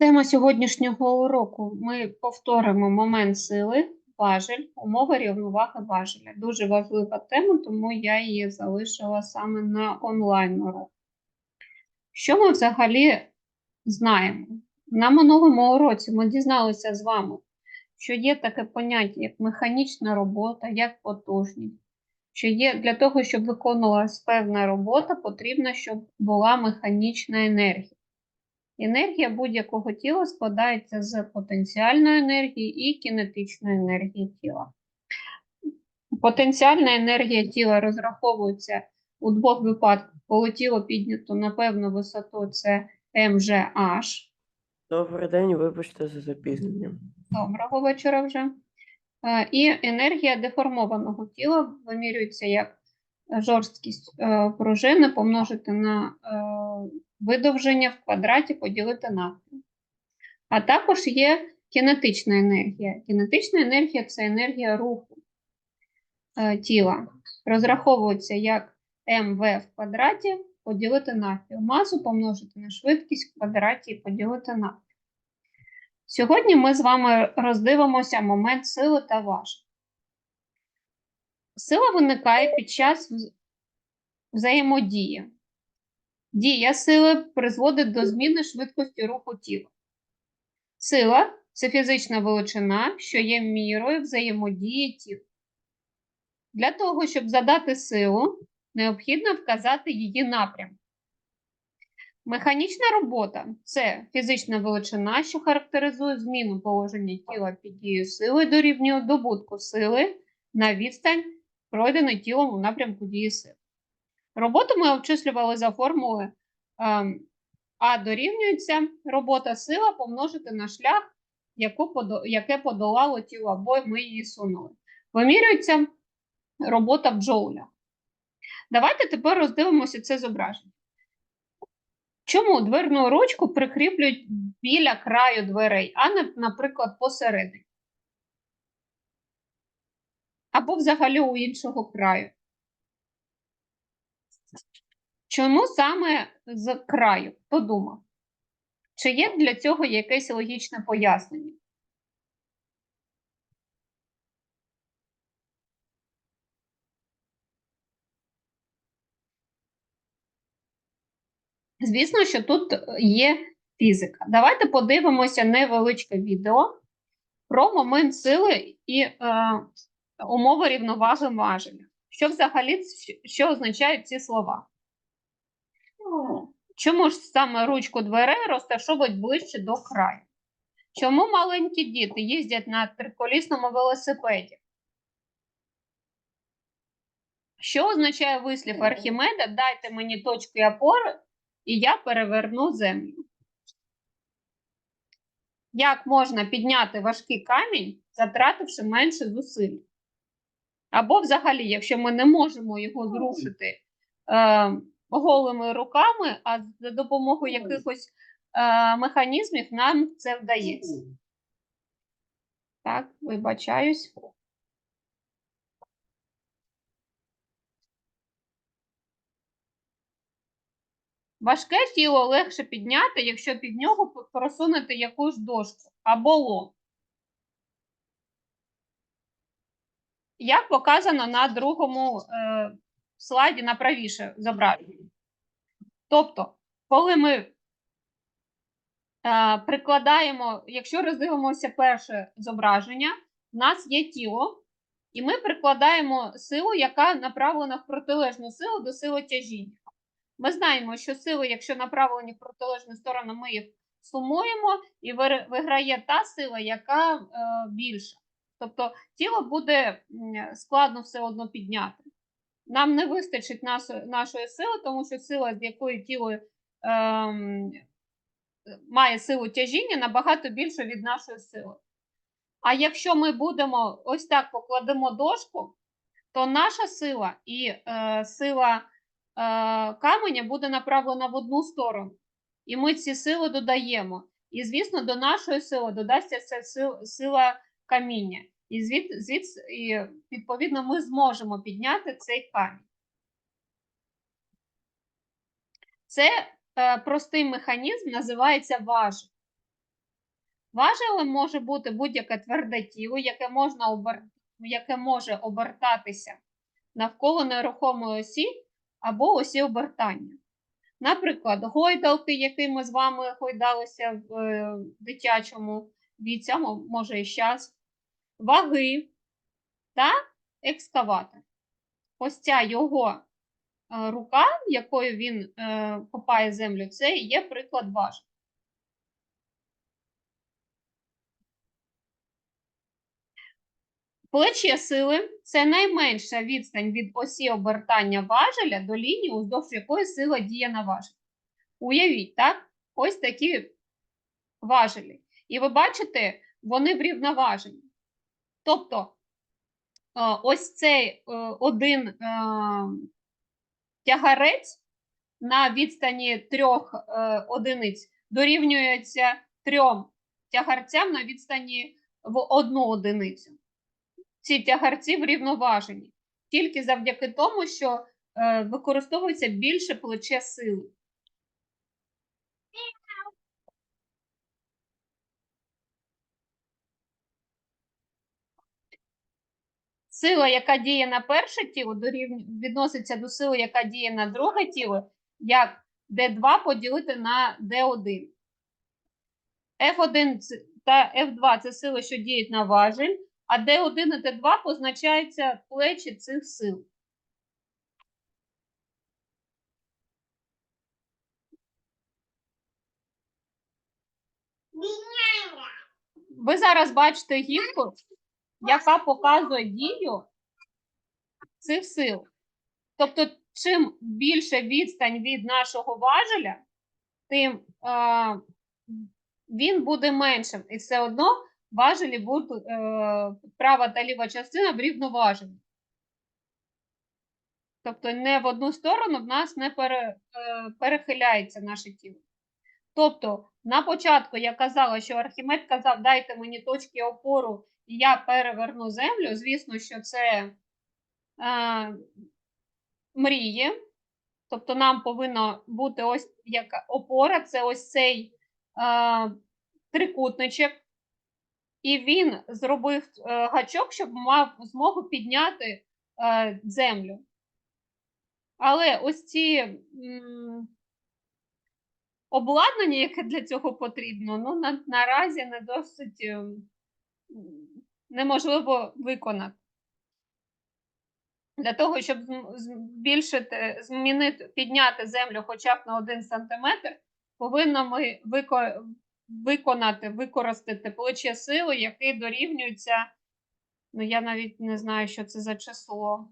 Тема сьогоднішнього уроку. Ми повторимо момент сили, важель, умови рівноваги важеля. Дуже важлива тема, тому я її залишила саме на онлайн урок. Що ми взагалі знаємо? На минулому уроці ми дізналися з вами, що є таке поняття, як механічна робота, як потужність. Що є для того, щоб виконувалась певна робота, потрібно, щоб була механічна енергія. Енергія будь-якого тіла складається з потенціальної енергії і кінетичної енергії тіла. Потенціальна енергія тіла розраховується у двох випадках, коли тіло піднято на певну висоту, це МЖH. Добрий день, вибачте за запізнення. Доброго вечора вже. Е, І енергія деформованого тіла вимірюється як жорсткість е, пружини помножити на е, видовження в квадраті поділити навпіл. А також є кінетична енергія. Кінетична енергія це енергія руху е, тіла. Розраховується як МВ в квадраті поділити навпіл. Масу помножити на швидкість в квадраті і поділити навпіл. Сьогодні ми з вами роздивимося момент сили та важель. Сила виникає під час взаємодії. Дія сили призводить до зміни швидкості руху тіла. Сила це фізична величина, що є мірою взаємодії тіл. Для того, щоб задати силу, необхідно вказати її напрям. Механічна робота це фізична величина, що характеризує зміну положення тіла під дією сили дорівнює добутку сили на відстань, пройденої тілом у напрямку дії сили. Роботу ми обчислювали за формулою ем, А дорівнюється робота сила помножити на шлях, яку яке подолало тіло, або ми її сунули. Вимірюється робота в джоулях. Давайте тепер роздивимося це зображення. Чому дверну ручку прикріплюють біля краю дверей, а не, наприклад, посередині? Або взагалі у іншого краю? Чому саме з краю? Хто думав? Чи є для цього якесь логічне пояснення? Звісно, що тут є фізика. Давайте подивимося невеличке відео про момент сили і е, умови рівноваги важеля. Що взагалі що означають ці слова? Чому ж саме ручку дверей розташовують ближче до краю? Чому маленькі діти їздять на триколісному велосипеді? Що означає вислів Архімеда? Дайте мені точки опори, і я переверну землю. Як можна підняти важкий камінь, затративши менше зусиль? Або взагалі, якщо ми не можемо його зрушити е, голими руками, а за допомогою якихось е, механізмів нам це вдається. Так, вибачаюсь. Важке тіло легше підняти, якщо під нього просунути якусь дошку або лом. Як показано на другому е, слайді на правіше зображення. Тобто, коли ми е, прикладаємо, якщо роздивимося перше зображення, в нас є тіло, і ми прикладаємо силу, яка направлена в протилежну силу до сили тяжіння. Ми знаємо, що сили, якщо направлені в протилежну сторону, ми їх сумуємо, і виграє та сила, яка е, більша. Тобто тіло буде складно все одно підняти. Нам не вистачить нашої, нашої сили, тому що сила, з якою тіло ем, має силу тяжіння, набагато більша від нашої сили. А якщо ми будемо ось так покладемо дошку, то наша сила і е, сила е, каменя буде направлена в одну сторону. І ми ці сили додаємо. І, звісно, до нашої сили додасться сила каміння. І звід, звід, і відповідно ми зможемо підняти цей камінь. Це е, простий механізм називається важіль. Важелем може бути будь-яке тверде тіло, яке, можна обер... яке може обертатися навколо нерухомої осі або осі обертання. Наприклад, гойдалки, які ми з вами гойдалися в е, дитячому віці, може і зараз, ваги та екскаватор. Ось ця його е, рука, якою він е, копає землю, це є приклад важель. Плече сили це найменша відстань від осі обертання важеля до лінії, уздовж якої сила діє на важель. Уявіть, так? Ось такі важелі. І ви бачите, вони врівноважені. Тобто, е, ось цей е, один е, тягарець на відстані трьох одиниць дорівнюється трьом тягарцям на відстані в одну одиницю ці тягарці врівноважені тільки завдяки тому, що використовується більше плече сили. Сила, яка діє на перше тіло, відноситься до сили, яка діє на друге тіло, як D2 поділити на D1. F1 та F2 це сили, що діють на важель, а D1 і D2 позначаються плечі цих сил. Ви зараз бачите гірку, яка показує дію цих сил. Тобто, чим більше відстань від нашого важеля, тим е, він буде меншим. І все одно важелі будуть е, права та ліва частина врівноважені. Тобто не в одну сторону в нас не пере, е, перехиляється наше тіло. Тобто, на початку я казала, що Архімед казав, дайте мені точки опору, я переверну землю. Звісно, що це е, мрії. Тобто нам повинна бути ось яка опора, це ось цей е, трикутничок. І він зробив е, гачок, щоб мав змогу підняти е, землю. Але ось ці м, обладнання, яке для цього потрібно, ну на, наразі не досить е, м, неможливо виконати. Для того, щоб збільшити, змінити, підняти землю хоча б на 1 см, повинно ми вико, виконати, використати плече сили, яке дорівнюється, ну я навіть не знаю, що це за число.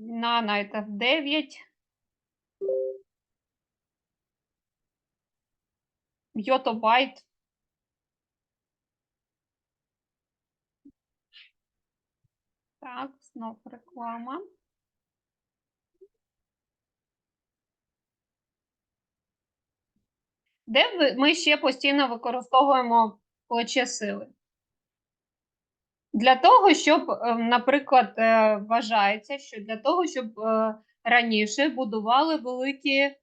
Нана это 9. Йотобайт. Так, знов реклама. Де ми ще постійно використовуємо плече сили? Для того, щоб, е, наприклад, е, вважається, що для того, щоб е, раніше будували великі, ем,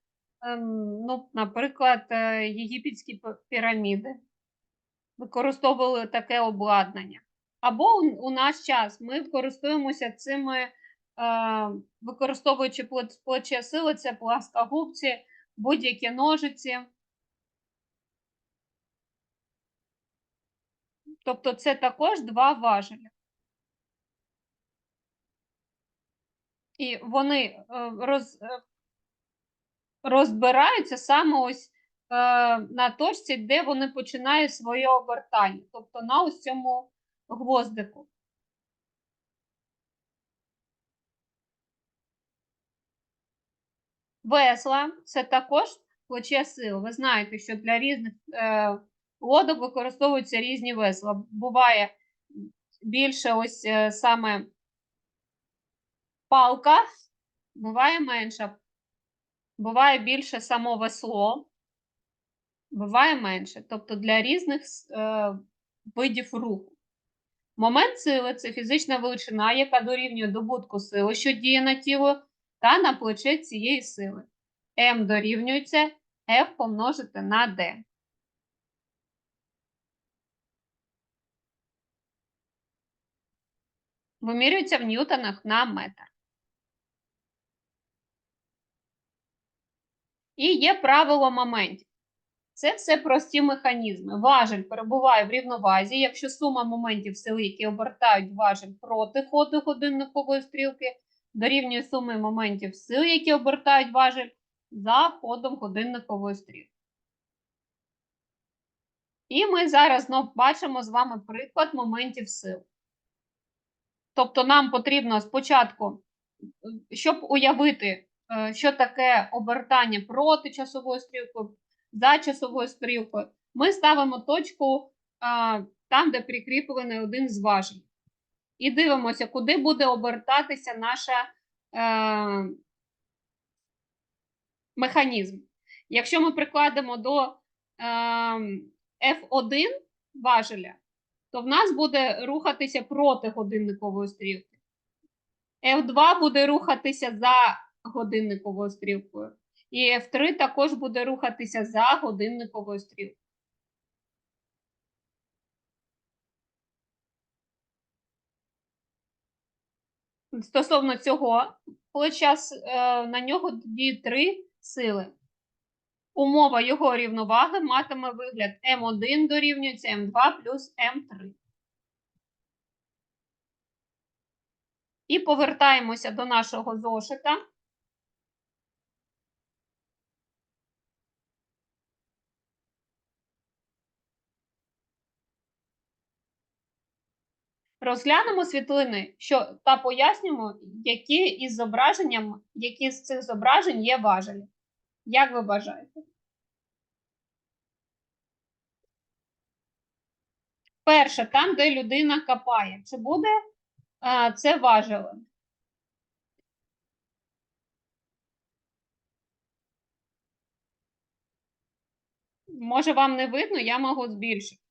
ну, наприклад, єгипетські піраміди, використовували таке обладнання. Або у, наш час ми користуємося цими, е, використовуючи плеч- плече сили, це пласкогубці, будь-які ножиці. Тобто це також два важелі. І вони е, роз, е, розбираються саме ось е, на точці, де вони починають своє обертання, тобто на ось цьому гвоздику. Весла це також плече сил. Ви знаєте, що для різних е, лодок використовуються різні весла. Буває більше ось е, саме палка, буває менша. Буває більше само весло, буває менше. Тобто для різних е, видів руху. Момент сили це фізична величина, яка дорівнює добутку сили, що діє на тіло, та на плече цієї сили. М дорівнюється F помножити на D. Вимірюється в ньютонах на метр. І є правило моментів. Це все прості механізми. Важель перебуває в рівновазі, якщо сума моментів сили, які обертають важель проти ходу годинникової стрілки, дорівнює суми моментів сил, які обертають важель за ходом годинникової стрілки. І ми зараз знов бачимо з вами приклад моментів сил. Тобто нам потрібно спочатку, щоб уявити, е, що таке обертання проти часової стрілкою, за часовою стрілкою, ми ставимо точку а, там, де прикріплений один з важелів. І дивимося, куди буде обертатися наша е, механізм. Якщо ми прикладемо до е, F1 важеля, то в нас буде рухатися проти годинникової стрілки. F2 буде рухатися за годинниковою стрілкою. І F3 також буде рухатися за годинниковою стрілкою. Стосовно цього плеча, е, на нього діють три сили. Умова його рівноваги матиме вигляд М1 дорівнюється М2 плюс М3. І повертаємося до нашого зошита. Розглянемо світлини що, та пояснимо, які із зображенням, які з цих зображень є важелі. Як ви бажаєте? Перше, там, де людина копає. Чи буде а, це важелем? Може, вам не видно, я можу збільшити.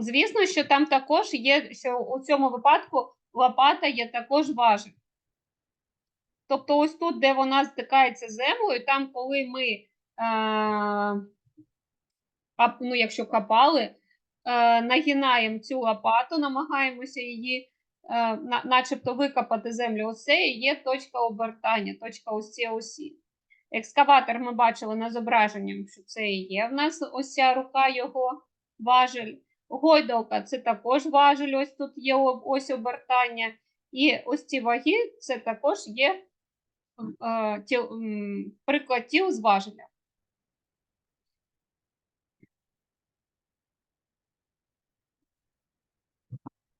Звісно, що там також є, що у цьому випадку лопата є також важель. Тобто, ось тут, де вона стикається з землею, там, коли ми, е, ну, якщо копали, е, нагинаємо цю лопату, намагаємося її, е, на, начебто, викопати землю. Оце і є точка обертання, точка ось цієї осі. Екскаватор ми бачили на зображенні, що це і є в нас ось ця рука його важель. Гойдалка це також важель, ось тут є ось обертання. І ось ці ваги це також є е, тіл, приклад тіл з важеля.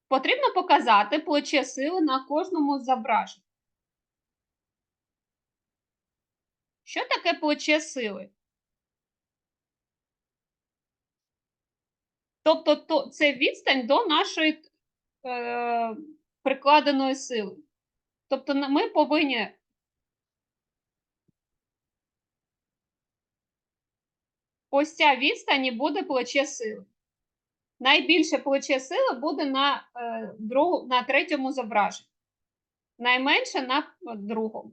Потрібно показати плече сили на кожному з зображень. Що таке плече сили? Тобто то, це відстань до нашої е, прикладеної сили. Тобто ми повинні ось ця відстань і буде плече сили. Найбільше плече сили буде на, е, другу, на третьому зображенні. Найменше на е, другому.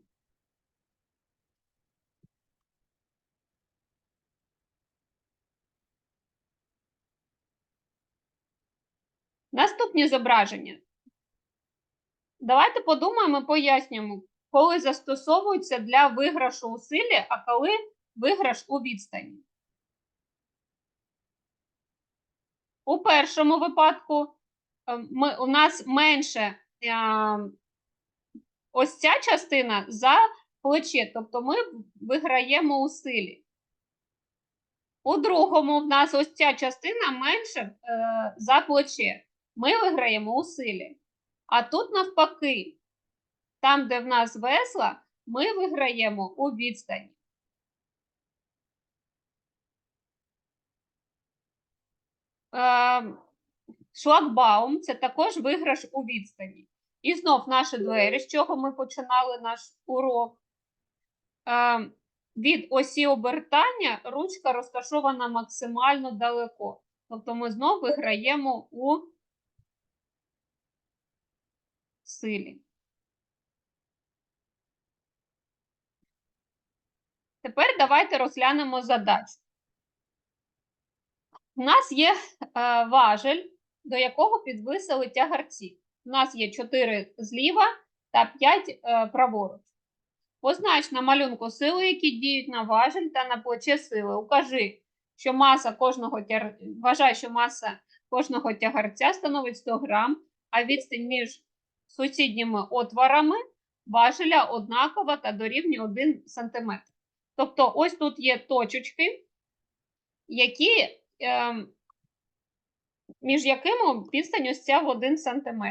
Наступні зображення. Давайте подумаємо і пояснюємо, коли застосовуються для виграшу у силі, а коли виграш у відстані. У першому випадку е, ми, у нас менше е, ось ця частина за плече, тобто ми виграємо у силі. У другому в нас ось ця частина менше е, за плече. Ми виграємо у силі. А тут навпаки, там, де в нас весла, ми виграємо у відстані. Е, шлагбаум це також виграш у відстані. І знов наші двері, з чого ми починали наш урок. Е, від осі обертання ручка розташована максимально далеко. Тобто ми знов виграємо у силі. Тепер давайте розглянемо задачу. У нас є е, важель, до якого підвисили тягарці. У нас є 4 зліва та 5 е, праворуч. Познач на малюнку сили, які діють на важель та на плече сили. Укажи, що маса кожного тяр... вважай, що маса кожного тягарця становить 100 грам, а відстань між сусідніми отворами важеля однакова та дорівнює 1 см. Тобто, ось тут є точечки, які, е, між якими відстань ось ця в 1 см.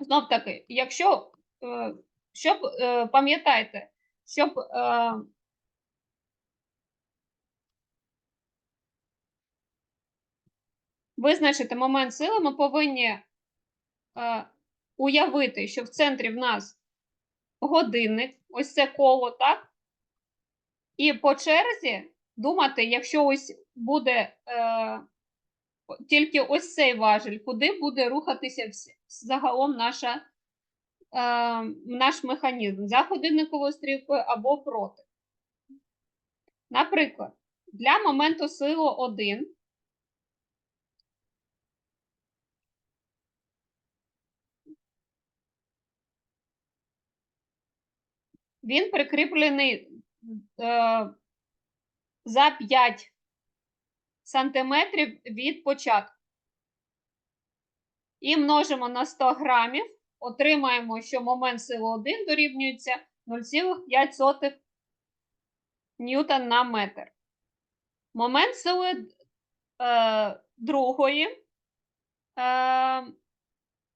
Знов таки, якщо, е, щоб, е, пам'ятайте, щоб визначити момент сили, ми повинні е, уявити, що в центрі в нас годинник, ось це коло, так? І по черзі думати, якщо ось буде е, тільки ось цей важель, куди буде рухатися загалом наша, е, наш механізм за годинниковою стрілкою або проти. Наприклад, для моменту сили 1 він прикріплений е, за 5 сантиметрів від початку. І множимо на 100 грамів, отримаємо, що момент сили 1 дорівнюється 0,5 ньютон на метр. Момент сили е, другої е,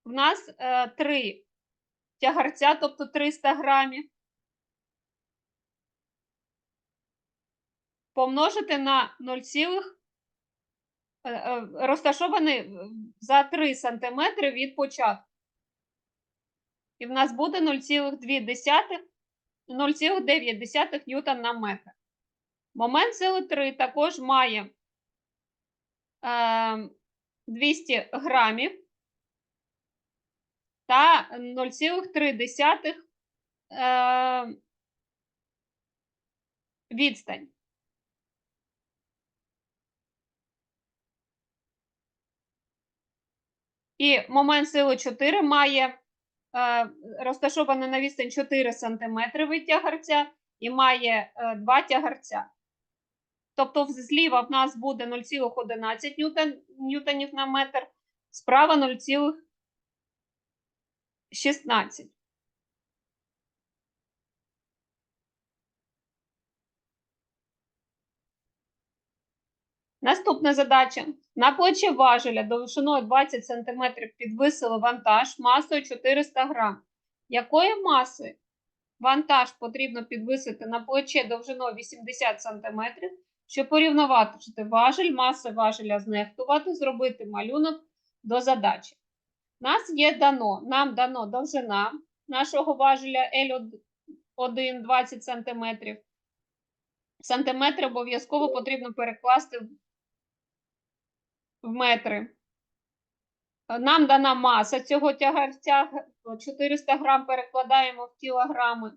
в нас е, 3 тягарця, тобто 300 грамів. Помножити на 0, е, е, розташований е, за 3 см від початку. І в нас буде 0,2 0,9 ньютон на метр. Момент сили 3 також має е, 200 грамів та 0,3 е, відстань. І момент сили 4 має е, розташований на відстань 4 см від тягарця і має е, 2 тягарця. Тобто зліва в нас буде 0,11 ньютон, ньютонів на метр, справа 0,16. Наступна задача. На плече важеля довжиною 20 см підвисили вантаж масою 400 г. Якої маси вантаж потрібно підвисити на плече довжиною 80 см, щоб порівновати важель, маси важеля знехтувати, зробити малюнок до задачі. Нас є дано, нам дано довжина нашого важеля L1 20 см. Сантиметри обов'язково потрібно перекласти в метри. Нам дана маса цього тягарця 400 грам перекладаємо в кілограми.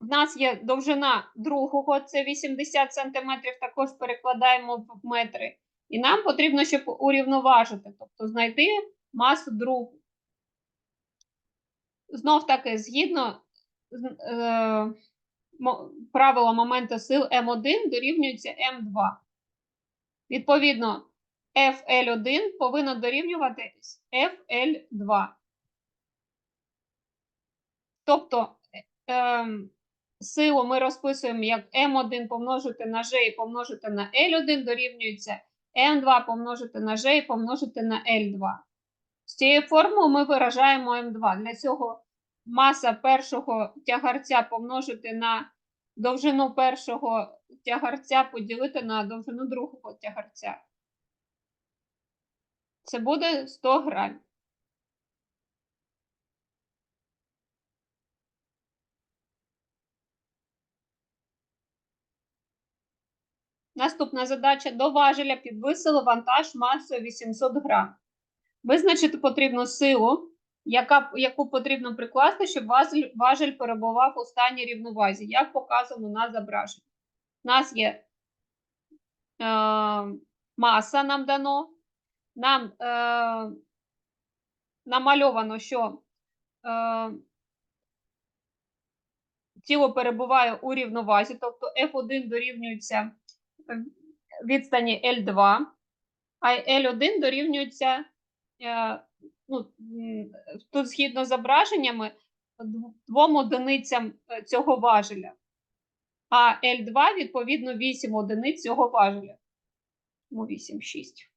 В нас є довжина другого, це 80 сантиметрів, також перекладаємо в метри. І нам потрібно, щоб урівноважити, тобто знайти масу другу. Знов таки, згідно е, мо- моменту сил М1 дорівнюється М2. Відповідно, FL1 повинно дорівнювати FL2. Тобто е, силу ми розписуємо як М1 помножити на G і помножити на L1 дорівнюється М2 помножити на G і помножити на L2. З цією формулою ми виражаємо М2. Для цього маса першого тягарця помножити на довжину першого тягарця поділити на довжину другого тягарця. Це буде 100 грамів. Наступна задача. До важеля підвисили вантаж масою 800 грам. Визначити потрібну силу, яка, яку потрібно прикласти, щоб важель, перебував у стані рівновазі, як показано на зображенні. У нас є е, маса нам дано, нам е, намальовано, що е, тіло перебуває у рівновазі, тобто F1 дорівнюється відстані L2, а L1 дорівнюється, е, ну, тут згідно з зображеннями, двом одиницям е, цього важеля. А L2 відповідно 8 одиниць цього важеля. Тому 8, 6.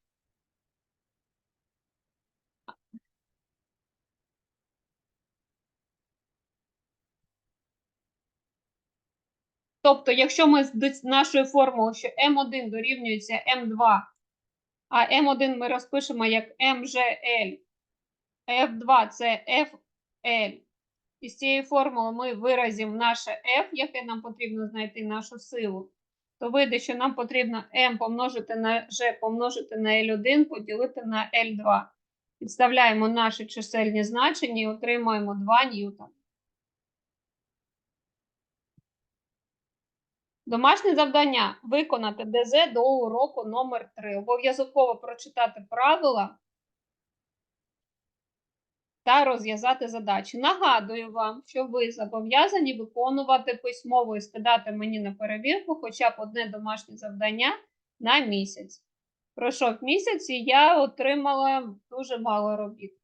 Тобто, якщо ми з нашої формули, що М1 дорівнюється М2, а М1 ми розпишемо як МЖЛ, F2 це FL. І з цієї формули ми виразимо наше F, яке нам потрібно знайти нашу силу, то вийде, що нам потрібно M помножити на G помножити на L1 поділити на L2. Підставляємо наші чисельні значення і отримуємо 2 ньютон. Домашнє завдання виконати ДЗ до уроку номер 3. Обов'язково прочитати правила та розв'язати задачі. Нагадую вам, що ви зобов'язані виконувати письмово і скидати мені на перевірку хоча б одне домашнє завдання на місяць. Пройшов місяць і я отримала дуже мало робіт.